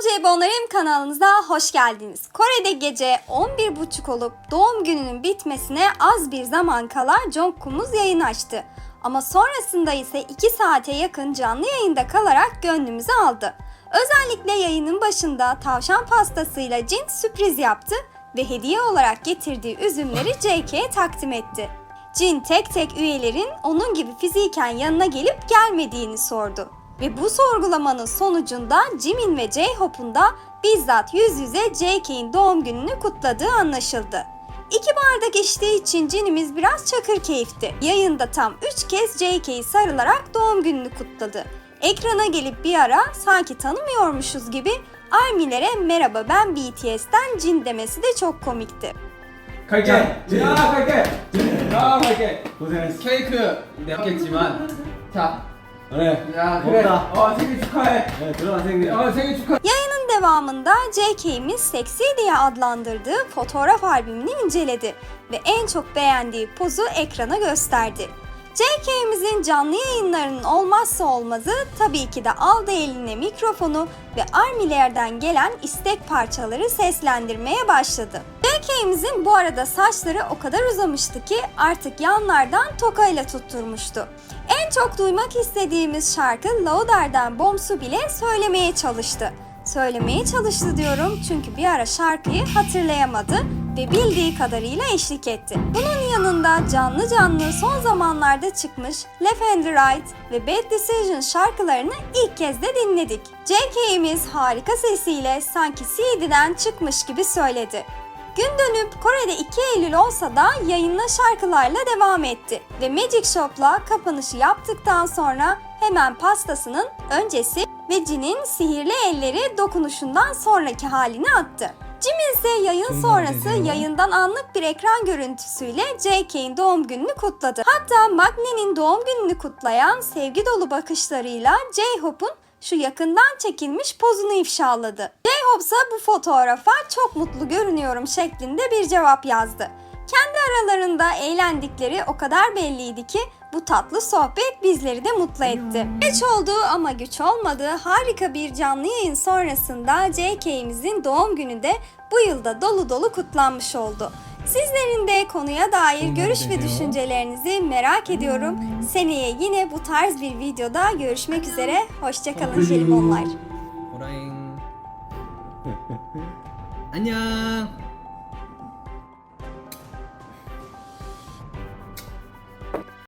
Selam Cebonlarım kanalımıza hoş geldiniz. Kore'de gece 11.30 olup doğum gününün bitmesine az bir zaman kala Jungkook'umuz yayın açtı. Ama sonrasında ise 2 saate yakın canlı yayında kalarak gönlümüzü aldı. Özellikle yayının başında tavşan pastasıyla Jin sürpriz yaptı ve hediye olarak getirdiği üzümleri JK'ye takdim etti. Jin tek tek üyelerin onun gibi fiziken yanına gelip gelmediğini sordu. Ve bu sorgulamanın sonucunda Jimin ve J-Hope'un da bizzat yüz yüze JK'in doğum gününü kutladığı anlaşıldı. İki bardak içtiği için Jin'imiz biraz çakır keyifti. Yayında tam 3 kez JK'yi sarılarak doğum gününü kutladı. Ekrana gelip bir ara sanki tanımıyormuşuz gibi ARMY'lere merhaba ben BTS'ten Jin demesi de çok komikti. 갈게. 야, 진. 야, 갈게. 야, 갈게. 고생했어. 케이크 내겠지만 자, 그래. 야 그래. 먹다. 어 생일 축하해. 네, 들어가 생일. 어 생일 축하. Yayının devamında JK'miz seksi diye adlandırdığı fotoğraf albümünü inceledi ve en çok beğendiği pozu ekrana gösterdi. JK'mizin canlı yayınlarının olmazsa olmazı tabii ki de aldı eline mikrofonu ve ARMY'lerden gelen istek parçaları seslendirmeye başladı. JK'mizin bu arada saçları o kadar uzamıştı ki artık yanlardan tokayla tutturmuştu. En çok duymak istediğimiz şarkı Lauder'den Boms'u bile söylemeye çalıştı. Söylemeye çalıştı diyorum çünkü bir ara şarkıyı hatırlayamadı ve bildiği kadarıyla eşlik etti. Bunun yanında canlı canlı son zamanlarda çıkmış Left and Right ve Bad Decision şarkılarını ilk kez de dinledik. JK'miz harika sesiyle sanki CD'den çıkmış gibi söyledi. Gün dönüp Kore'de 2 Eylül olsa da yayınla şarkılarla devam etti ve Magic Shop'la kapanışı yaptıktan sonra hemen pastasının öncesi ve Jin'in sihirli elleri dokunuşundan sonraki halini attı. Jim ise yayın sonrası yayından anlık bir ekran görüntüsüyle JK'in doğum gününü kutladı. Hatta Magne'nin doğum gününü kutlayan sevgi dolu bakışlarıyla J-Hope'un şu yakından çekilmiş pozunu ifşaladı. J-Hope ise bu fotoğrafa çok mutlu görünüyorum şeklinde bir cevap yazdı. Kendi aralarında eğlendikleri o kadar belliydi ki bu tatlı sohbet bizleri de mutlu etti. Geç oldu ama güç olmadı. Harika bir canlı yayın sonrasında JK'imizin doğum günü de bu yılda dolu dolu kutlanmış oldu. Sizlerin de konuya dair görüş ve düşüncelerinizi merak ediyorum. Seneye yine bu tarz bir videoda görüşmek üzere. Hoşçakalın Jelibonlar. 안녕.